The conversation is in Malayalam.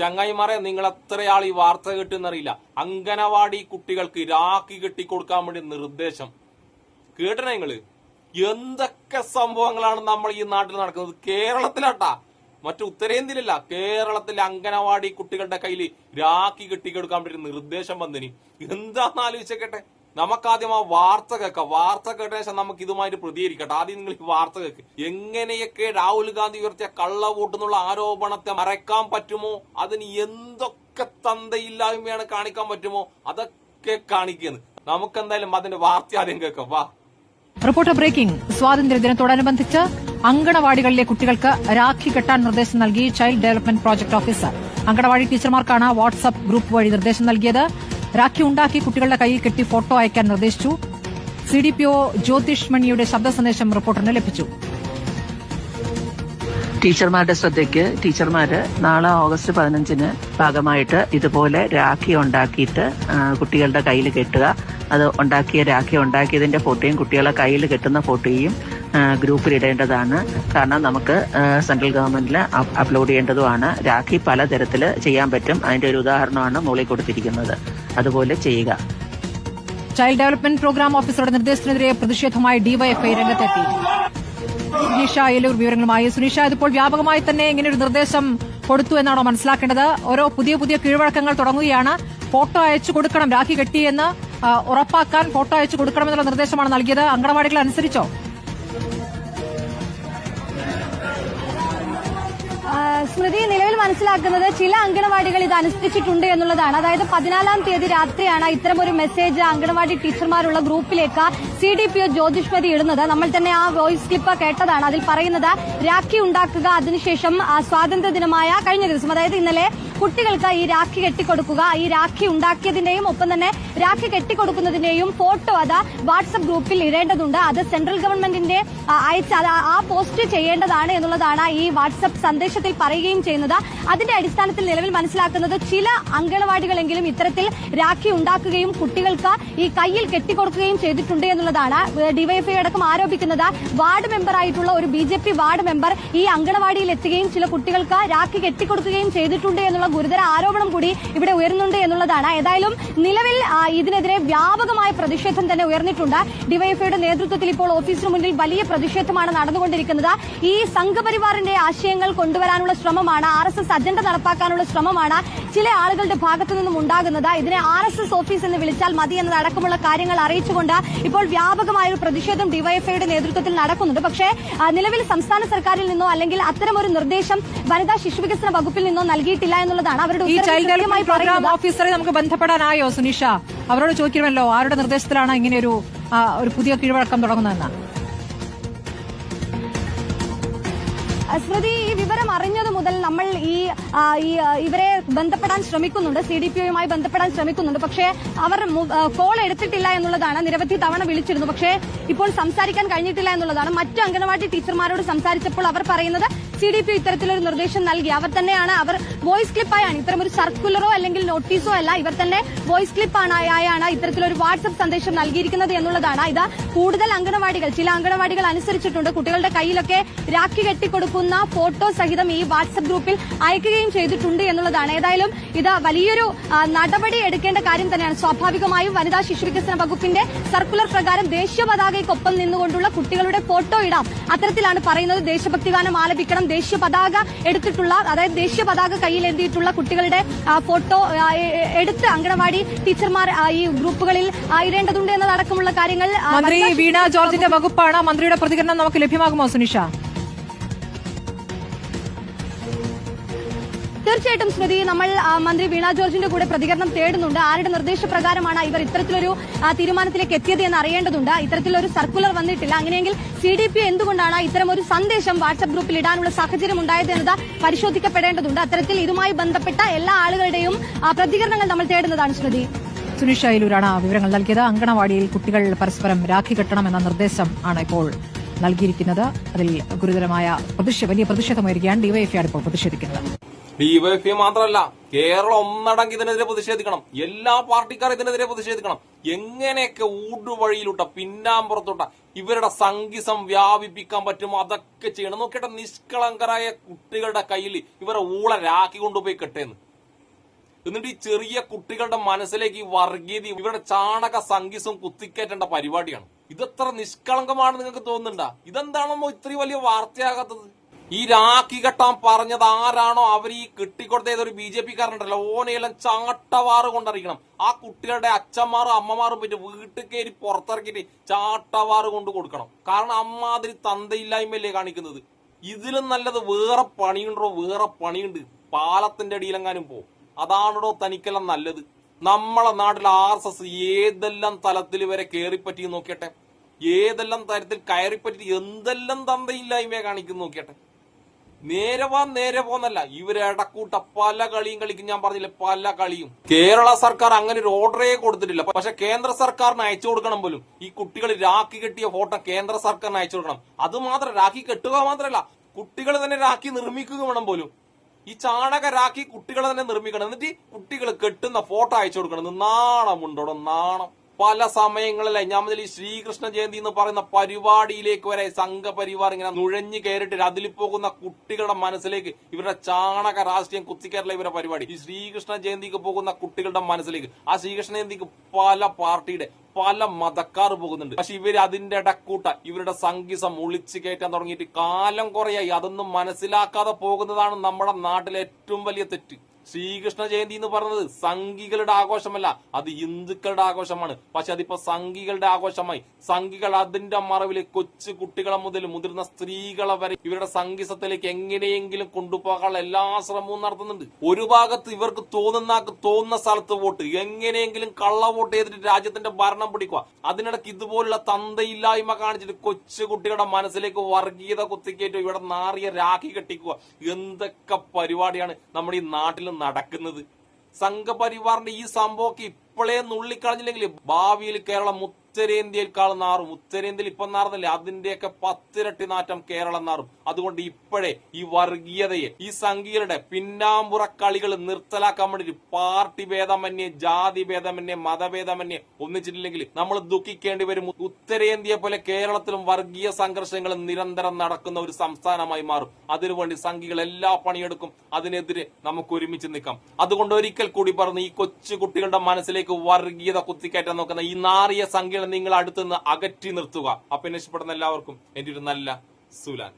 ചങ്ങായിമാരെ നിങ്ങൾ എത്രയാൾ ഈ വാർത്ത കിട്ടുന്നറിയില്ല. അങ്കനവാടി കുട്ടികൾക്ക് രാഖി കെട്ടിക്കൊടുക്കാൻ വേണ്ടി നിർദ്ദേശം. കേട്ടണേ നിങ്ങൾ? എന്തൊക്കെ സംഭവങ്ങളാണ് നമ്മൾ ഈ നാട്ടിൽ നടക്കുന്നത്? കേരളത്തിലാട്ടാ. മറ്റു ഉത്തരേന്ത്യയിലല്ല കേരളത്തിലെ അങ്കനവാടി കുട്ടികളുടെ കയ്യിൽ രാഖി കെട്ടിക്കൊടുക്കാൻ വേണ്ടി നിർദ്ദേശം വന്നിനി. എന്താന്ന് ആലോചിച്ചേക്കട്ടെ. നമുക്കാദ്യം ആ വാർത്ത കേൾക്കാം. വാർത്ത കേട്ട ശേഷം നമുക്ക് ഇതുമായിട്ട് പ്രതികരിക്കട്ടെ. ആദ്യം നിങ്ങൾ ഈ വാർത്ത കേൾക്ക്. എങ്ങനെയൊക്കെ രാഹുൽ ഗാന്ധി ഉയർത്തിയ കള്ള വോട്ടെന്നുള്ള ആരോപണത്തെ മറയ്ക്കാൻ പറ്റുമോ? അതിന് എന്തൊക്കെ തന്തയില്ലായ്മയാണ് കാണിക്കാൻ പറ്റുമോ? അതൊക്കെ കാണിക്കുന്നത് നമുക്കെന്തായാലും അതിന്റെ വാർത്ത ആദ്യം കേൾക്കാം. വാ. Reporter breaking. സ്വാതന്ത്ര്യ ദിനത്തോടനുബന്ധിച്ച് അങ്കണവാടികളിലെ കുട്ടികൾക്ക് രാഖി കെട്ടാൻ നിർദ്ദേശം നൽകി child development project officer. Anganwadi ടീച്ചർമാർക്കാണ് WhatsApp group വഴി നിർദ്ദേശം നൽകിയത്. രാഖി ഉണ്ടാക്കി കുട്ടികളുടെ കയ്യിൽ കെട്ടി ഫോട്ടോ അയക്കാൻ നിർദ്ദേശിച്ചു. C D P O Jyothish മണിയുടെ ശബ്ദ സന്ദേശം റിപ്പോർട്ടറിന് ലഭിച്ചു. ടീച്ചർമാരുടെ ശ്രദ്ധയ്ക്ക് ടീച്ചർമാര് നാളെ ഓഗസ്റ്റ് പതിനഞ്ചിന് ഭാഗമായിട്ട് ഇതുപോലെ രാഖി ഉണ്ടാക്കിയിട്ട് കുട്ടികളുടെ കയ്യിൽ കെട്ടുക. അത് ഉണ്ടാക്കിയ രാഖി ഉണ്ടാക്കിയതിന്റെ ഫോട്ടോയും കുട്ടികളെ കയ്യിൽ കെട്ടുന്ന ഫോട്ടോയും ഗ്രൂപ്പിൽ ഇടേണ്ടതാണ്. കാരണം നമുക്ക് സെൻട്രൽ ഗവൺമെന്റിൽ അപ്ലോഡ് ചെയ്യേണ്ടതുമാണ്. രാഖി പലതരത്തിൽ ചെയ്യാൻ പറ്റും. അതിന്റെ ഒരു ഉദാഹരണമാണ് മുകളിൽ കൊടുത്തിരിക്കുന്നത്. അതുപോലെ ചെയ്യുക. ചൈൽഡ് ഡെവലപ്മെന്റ് പ്രോഗ്രാം ഓഫീസറുടെ നിർദ്ദേശത്തിനെതിരെ പ്രതിഷേധമായി ഡിവൈഎഫ്ഐ രംഗത്തെത്തി. സുനീഷ ഏലൂർ വിവരങ്ങളുമായി. സുനീഷ ഇതിപ്പോൾ വ്യാപകമായി തന്നെ ഇങ്ങനെ ഒരു നിർദ്ദേശം കൊടുത്തു എന്നാണോ മനസ്സിലാക്കേണ്ടത്? ഓരോ പുതിയ പുതിയ കീഴ്വഴക്കങ്ങൾ തുടങ്ങുകയാണ്. ഫോട്ടോ അയച്ചു കൊടുക്കണം. രാഖി കെട്ടിയെന്ന് ഉറപ്പാക്കാൻ ഫോട്ടോ അയച്ചു കൊടുക്കണമെന്നുള്ള നിർദ്ദേശമാണ് നൽകിയത്. അങ്കണവാടികൾ അനുസരിച്ചോ? സ്മൃതി നിലവിൽ മനസ്സിലാക്കുന്നത് ചില അങ്കണവാടികൾ ഇത് അനുസരിച്ചിട്ടുണ്ട് എന്നുള്ളതാണ്. അതായത് പതിനാലാം തീയതി രാത്രിയാണ് ഇത്തരമൊരു മെസ്സേജ് അങ്കണവാടി ടീച്ചർമാരുള്ള ഗ്രൂപ്പിലേക്ക് C D P O Jyothishmathi ഇടുന്നത്. നമ്മൾ തന്നെ ആ വോയിസ് ക്ലിപ്പ് കേട്ടതാണ്. അതിൽ പറയുന്നത് രാഖി ഉണ്ടാക്കുക അതിനുശേഷം സ്വാതന്ത്ര്യ ദിനമായ കഴിഞ്ഞ ദിവസം അതായത് ഇന്നലെ കുട്ടികൾക്ക് ഈ രാഖി കെട്ടിക്കൊടുക്കുക ഈ രാഖി ഉണ്ടാക്കിയതിന്റെയും ഒപ്പം തന്നെ രാഖി കെട്ടിക്കൊടുക്കുന്നതിന്റെയും ഫോട്ടോ അത് വാട്സപ്പ് ഗ്രൂപ്പിൽ ഇടേണ്ടതുണ്ട്. അത് സെൻട്രൽ ഗവൺമെന്റിന്റെ അയച്ച ആ പോസ്റ്റ് ചെയ്യേണ്ടതാണ് എന്നുള്ളതാണ് ഈ വാട്സപ്പ് സന്ദേശത്തിൽ പറയുകയും ചെയ്യുന്നത്. അതിന്റെ അടിസ്ഥാനത്തിൽ നിലവിൽ മനസ്സിലാക്കുന്നത് ചില അങ്കണവാടികളെങ്കിലും ഇത്തരത്തിൽ രാഖി ഉണ്ടാക്കുകയും കുട്ടികൾക്ക് ഈ കയ്യിൽ കെട്ടിക്കൊടുക്കുകയും ചെയ്തിട്ടുണ്ട് എന്നുള്ളതാണ് ഡിവൈഎഫ്ഐ അടക്കം ആരോപിക്കുന്നത് വാർഡ് മെമ്പറായിട്ടുള്ള ഒരു ബി വാർഡ് മെമ്പർ ഈ അങ്കണവാടിയിൽ എത്തുകയും ചില കുട്ടികൾക്ക് രാഖി കെട്ടിക്കൊടുക്കുകയും ചെയ്തിട്ടുണ്ട് എന്നുള്ള ഗുരുതര ആരോപണം കൂടി ഇവിടെ ഉയർന്നുണ്ട് എന്നുള്ളതാണ്. ഏതായാലും നിലവിൽ ഇതിനെതിരെ വ്യാപകമായ പ്രതിഷേധം തന്നെ ഉയർന്നിട്ടുണ്ട്. ഡിവൈഎഫ്ഐയുടെ നേതൃത്വത്തിൽ ഇപ്പോൾ ഓഫീസിന് മുന്നിൽ വലിയ പ്രതിഷേധമാണ് നടന്നുകൊണ്ടിരിക്കുന്നത്. ഈ സംഘപരിവാറിന്റെ ആശയങ്ങൾ കൊണ്ടുവരാനുള്ള ശ്രമമാണ് ആർ എസ് എസ് അജണ്ട നടപ്പാക്കാനുള്ള ശ്രമമാണ് ചില ആളുകളുടെ ഭാഗത്തു നിന്നും ഉണ്ടാകുന്നത്. ഇതിനെ ആർ എസ് എസ് ഓഫീസ് എന്ന് വിളിച്ചാൽ മതി എന്നതടക്കമുള്ള കാര്യങ്ങൾ അറിയിച്ചുകൊണ്ട് ഇപ്പോൾ വ്യാപകമായ ഒരു പ്രതിഷേധം ഡിവൈഎഫ്ഐയുടെ നേതൃത്വത്തിൽ നടക്കുന്നുണ്ട്. പക്ഷേ നിലവിൽ സംസ്ഥാന സർക്കാരിൽ നിന്നോ അല്ലെങ്കിൽ അത്തരമൊരു നിർദ്ദേശം വനിതാ ശിശു വികസന വകുപ്പിൽ നിന്നോ നൽകിയിട്ടില്ല എന്നുള്ളതാണ് അവരുടെ ഈ ചൈൽഡ് ഡെവലപ്മെന്റ് പ്രോഗ്രാം ഓഫീസറെ നമുക്ക് ബന്ധപ്പെടാനായോ സുനിഷ? അവരോട് ചോദിക്കണമല്ലോ ആരുടെ നിർദ്ദേശത്തിലാണ് ഇങ്ങനെ ഒരു ഒരു പുതിയ കീഴ്വഴക്കം തുടങ്ങുന്നതെന്ന്? സ്മൃതി ഈ വിവരം അറിഞ്ഞത് മുതൽ നമ്മൾ ഈ ഇവരെ ബന്ധപ്പെടാൻ ശ്രമിക്കുന്നുണ്ട് സി ഡി പി ഒയുമായി ബന്ധപ്പെടാൻ ശ്രമിക്കുന്നുണ്ട്. പക്ഷേ അവർ കോൾ എടുത്തിട്ടില്ല എന്നുള്ളതാണ് നിരവധി തവണ വിളിച്ചിരുന്നു. പക്ഷേ ഇപ്പോൾ സംസാരിക്കാൻ കഴിഞ്ഞിട്ടില്ല എന്നുള്ളതാണ്. മറ്റു അംഗനവാടി ടീച്ചർമാരോട് സംസാരിച്ചപ്പോൾ അവർ പറയുന്നത് സി ഡി പി ഇത്തരത്തിലൊരു നിർദ്ദേശം നൽകി. അവർ തന്നെയാണ് അവർ വോയിസ് ക്ലിപ്പായാണ് ഒരു സർക്കുലറോ അല്ലെങ്കിൽ നോട്ടീസോ അല്ല ഇവർ തന്നെ വോയിസ് ക്ലിപ്പാണ് ആയാണ് ഇത്തരത്തിലൊരു വാട്സ്ആപ്പ് സന്ദേശം നൽകിയിരിക്കുന്നത് എന്നുള്ളതാണ്. ഇത് കൂടുതൽ അംഗനവാടികൾ ചില അംഗനവാടികൾ അനുസരിച്ചിട്ടുണ്ട്. കുട്ടികളുടെ കയ്യിലൊക്കെ രാഖി കെട്ടിക്കൊടുക്കുന്ന ഫോട്ടോ സഹിതം ഈ വാട്സ്ആപ്പ് ഗ്രൂപ്പിൽ അയക്കുകയും ചെയ്തിട്ടുണ്ട് എന്നുള്ളതാണ്. ഏതായാലും ഇത് വലിയൊരു നടപടി എടുക്കേണ്ട കാര്യം തന്നെയാണ്. സ്വാഭാവികമായും വനിതാ ശിശു വികസന വകുപ്പിന്റെ സർക്കുലർ പ്രകാരം ദേശീയ പതാകയ്ക്കൊപ്പം നിന്നുകൊണ്ടുള്ള കുട്ടികളുടെ ഫോട്ടോ ഇടാം. അത്തരത്തിലാണ് പറയുന്നത്. ദേശഭക്തി ഗാനം ആലപിക്കണം ദേശീയ പതാക എടുത്തിട്ടുള്ള അതായത് ദേശീയ പതാക കയ്യിൽ എന്തിയിട്ടുള്ള കുട്ടികളുടെ ഫോട്ടോ എടുത്ത് അങ്കണവാടി ടീച്ചർമാർ ഈ ഗ്രൂപ്പുകളിൽ ആയിരേണ്ടതുണ്ട് ഇടേണ്ടതുണ്ട് എന്നതടക്കമുള്ള കാര്യങ്ങൾ മന്ത്രി വീണ ജോർജിന്റെ വകുപ്പാണ് മന്ത്രിയുടെ പ്രതികരണം. നമുക്ക് ലഭ്യമാകുമോ സുനിഷ? തീർച്ചയായിട്ടും സ്മൃതി നമ്മൾ മന്ത്രി വീണ ജോർജിന്റെ കൂടെ പ്രതികരണം തേടുന്നുണ്ട്. ആരുടെ നിർദ്ദേശപ്രകാരമാണ് ഇവർ ഇത്തരത്തിലൊരു തീരുമാനത്തിലേക്ക് എത്തിയത് എന്ന് അറിയേണ്ടതുണ്ട്. ഇത്തരത്തിലൊരു സർക്കുലർ വന്നിട്ടില്ല. അങ്ങനെയെങ്കിൽ സി ഡി പി എന്തുകൊണ്ടാണ് ഇത്തരമൊരു സന്ദേശം വാട്സ്ആപ്പ് ഗ്രൂപ്പിൽ ഇടാനുള്ള സാഹചര്യം ഉണ്ടായത് എന്നത് പരിശോധിക്കപ്പെടേണ്ടതുണ്ട്. അത്തരത്തിൽ ഇതുമായി ബന്ധപ്പെട്ട എല്ലാ ആളുകളുടെയും പ്രതികരണങ്ങൾ നമ്മൾ തേടുന്നതാണ് സ്മൃതി. സുനിഷയിലൂരാണ് വിവരങ്ങൾ നൽകിയത്. അങ്കണവാടിയിൽ കുട്ടികൾ പരസ്പരം രാഖി കെട്ടണമെന്ന നിർദ്ദേശം ആണ് ഇപ്പോൾ നൽകിയിരിക്കുന്നത്. അതിൽ ഗുരുതരമായ വലിയ പ്രതിഷേധമായിരിക്കുകയാണ് ഡിവൈഎഫ്ഐയാണ് ഇപ്പോൾ പ്രതിഷേധിക്കുന്നത്. ഡിവൈഎഫ്ഐ മാത്രമല്ല കേരളം ഒന്നടങ്ക് ഇതിനെതിരെ പ്രതിഷേധിക്കണം. എല്ലാ പാർട്ടിക്കാരും ഇതിനെതിരെ പ്രതിഷേധിക്കണം. എങ്ങനെയൊക്കെ ഊടുവഴിയിലൂട്ട പിന്നാമ്പുറത്തോട്ട ഇവരുടെ സംഗീസം വ്യാപിപ്പിക്കാൻ പറ്റുമോ അതൊക്കെ ചെയ്യണം. നോക്കിയിട്ട് നിഷ്കളങ്കരായ കുട്ടികളുടെ കയ്യിൽ ഇവരെ ഊള രാക്കി കൊണ്ടുപോയി കെട്ടേന്ന്. എന്നിട്ട് ഈ ചെറിയ കുട്ടികളുടെ മനസ്സിലേക്ക് വർഗീയത ഇവരുടെ ചാണക സംഗീതം കുത്തിക്കയറ്റേണ്ട പരിപാടിയാണ്. ഇതെത്ര നിഷ്കളങ്കമാണ് നിങ്ങൾക്ക് തോന്നുന്നുണ്ടാ? ഇതെന്താണെന്നോ ഇത്രയും വലിയ വാർത്തയാകാത്തത്. ഈ രാഖി കെട്ടാൻ പറഞ്ഞത് ആരാണോ അവർ ഈ കിട്ടിക്കൊടുത്തത് ഏതൊരു ബി ജെ പി കാരണുണ്ടല്ലോ ഓനെയെല്ലാം ചാട്ടവാറ് കൊണ്ടറിയിക്കണം. ആ കുട്ടികളുടെ അച്ഛന്മാരും അമ്മമാരും പറ്റി വീട്ടിൽ കയറി പുറത്തിറക്കിയിട്ട് ചാട്ടവാറ് കൊണ്ട് കൊടുക്കണം. കാരണം അമ്മാതിരി തന്തയില്ലായ്മയല്ലേ കാണിക്കുന്നത്. ഇതിലും നല്ലത് വേറെ പണിയുണ്ടോ വേറെ പണിയുണ്ട്. പാലത്തിന്റെ അടിയിലെങ്ങാനും പോ. അതാണോ തനിക്കെല്ലാം നല്ലത്. നമ്മളെ നാട്ടിൽ ആർ എസ് എസ് ഏതെല്ലാം തലത്തിൽ വരെ കയറിപ്പറ്റി നോക്കിയട്ടെ. ഏതെല്ലാം തരത്തിൽ കയറിപ്പറ്റി എന്തെല്ലാം തന്തയില്ലായ്മയെ കാണിക്കുന്നു നോക്കിയട്ടെ. നേരെ വാ നേരെ പോന്നല്ല. ഇവർ ഇടക്കൂട്ട പല കളിയും കളിക്കും ഞാൻ പറഞ്ഞില്ലേ പല കളിയും. കേരള സർക്കാർ അങ്ങനെ ഒരു ഓർഡറേ കൊടുത്തിട്ടില്ല. പക്ഷെ കേന്ദ്ര സർക്കാരിന് അയച്ചു കൊടുക്കണം പോലും. ഈ കുട്ടികൾ രാഖി കെട്ടിയ ഫോട്ടോ കേന്ദ്ര സർക്കാരിന് അയച്ചു കൊടുക്കണം. അത് മാത്രം രാഖി കെട്ടുക മാത്രമല്ല കുട്ടികൾ തന്നെ രാഖി നിർമ്മിക്കുക വേണം പോലും. ഈ ചാണക രാഖി കുട്ടികളെ തന്നെ നിർമ്മിക്കണം. എന്നിട്ട് കുട്ടികൾ കെട്ടുന്ന ഫോട്ടോ അയച്ചു കൊടുക്കണം. നാണം നാണമുണ്ടോടോ നാണം. പല സമയങ്ങളിൽ ഞാൻ ഈ ശ്രീകൃഷ്ണ ജയന്തി എന്ന് പറയുന്ന പരിപാടിയിലേക്ക് വരെ സംഘപരിവാർ ഇങ്ങനെ നുഴഞ്ഞു കയറിട്ട് അതിൽ പോകുന്ന കുട്ടികളുടെ മനസ്സിലേക്ക് ഇവരുടെ ചാണക രാഷ്ട്രീയം കുത്തിക്കയറില്ല ഇവരുടെ പരിപാടി. ഈ ശ്രീകൃഷ്ണ ജയന്തിക്ക് പോകുന്ന കുട്ടികളുടെ മനസ്സിലേക്ക് ആ ശ്രീകൃഷ്ണ ജയന്തിക്ക് പല പാർട്ടിയുടെ പല മതക്കാർ പോകുന്നുണ്ട്. പക്ഷെ ഇവർ അതിന്റെ ഇടക്കൂട്ട ഇവരുടെ സംഗീതം ഒളിച്ചു കയറ്റാൻ തുടങ്ങിയിട്ട് കാലം കുറയായി. അതൊന്നും മനസ്സിലാക്കാതെ പോകുന്നതാണ് നമ്മുടെ നാട്ടിലെ ഏറ്റവും വലിയ തെറ്റ്. ശ്രീകൃഷ്ണ ജയന്തി എന്ന് പറഞ്ഞത് സംഘികളുടെ ആഘോഷമല്ല അത് ഹിന്ദുക്കളുടെ ആഘോഷമാണ്. പക്ഷെ അതിപ്പോ സംഘികളുടെ ആഘോഷമായി. സംഘികൾ അതിന്റെ മറവിൽ കൊച്ചു കുട്ടികളെ മുതൽ മുതിർന്ന സ്ത്രീകളെ വരെ ഇവരുടെ സംഗീതത്തിലേക്ക് എങ്ങനെയെങ്കിലും കൊണ്ടുപോകാനുള്ള എല്ലാ ശ്രമവും നടത്തുന്നുണ്ട്. ഒരു ഭാഗത്ത് ഇവർക്ക് തോന്നുന്ന തോന്നുന്ന സ്ഥലത്ത് വോട്ട് എങ്ങനെയെങ്കിലും കള്ള വോട്ട് ചെയ്തിട്ട് രാജ്യത്തിന്റെ ഭരണം പിടിക്കുക. അതിനിടയ്ക്ക് ഇതുപോലുള്ള തന്തയില്ലായ്മ കാണിച്ചിട്ട് കൊച്ചു കുട്ടികളുടെ മനസ്സിലേക്ക് വർഗീയത കുത്തിക്കേറ്റു ഇവിടെ നാറിയ രാഖി കെട്ടിക്കുക. എന്തൊക്കെ പരിപാടിയാണ് നമ്മുടെ ഈ നാട്ടിൽ നടക്കുന്നത്. സംഘപരിവാറിന്റെ ഈ സംഭവമൊക്കെ ഇപ്പോഴേ നുള്ളിക്കളഞ്ഞില്ലെങ്കിൽ ഭാവിയിൽ കേരളം ഉത്തരേന്ത്യയിൽക്കാൾ നാറും ഉത്തരേന്ത്യയിൽ ഇപ്പം നാറുന്നില്ല? അതിന്റെയൊക്കെ പത്തിരട്ടി നാറ്റം കേരളം നാറും. അതുകൊണ്ട് ഇപ്പോഴേ ഈ വർഗീയതയെ ഈ സംഘീയരുടെ പിന്നാമ്പുറ കളികൾ നിർത്തലാക്കാൻ വേണ്ടിയിട്ട് പാർട്ടി ഭേദമന്യേ ജാതി ഭേദമന്യേ മതഭേദമന്യേ ഒന്നിച്ചിട്ടില്ലെങ്കിൽ നമ്മൾ ദുഃഖിക്കേണ്ടി വരും. ഉത്തരേന്ത്യയെ പോലെ കേരളത്തിലും വർഗീയ സംഘർഷങ്ങൾ നിരന്തരം നടക്കുന്ന ഒരു സംസ്ഥാനമായി മാറും. അതിനുവേണ്ടി സംഘികൾ എല്ലാ പണിയെടുക്കും. അതിനെതിരെ നമുക്ക് ഒരുമിച്ച് നിൽക്കാം. അതുകൊണ്ട് ഒരിക്കൽ കൂടി പറഞ്ഞു ഈ കൊച്ചു കുട്ടികളുടെ മനസ്സിലേക്ക് വർഗീയത കുത്തിക്കയറ്റാൻ നോക്കുന്ന ഈ നാറിയ നിങ്ങൾ അടുത്തുനിന്ന് അകറ്റി നിർത്തുക. അപ്പൊ രക്ഷപ്പെടുന്ന എല്ലാവർക്കും എന്റെ ഒരു നല്ല സുലാൻ.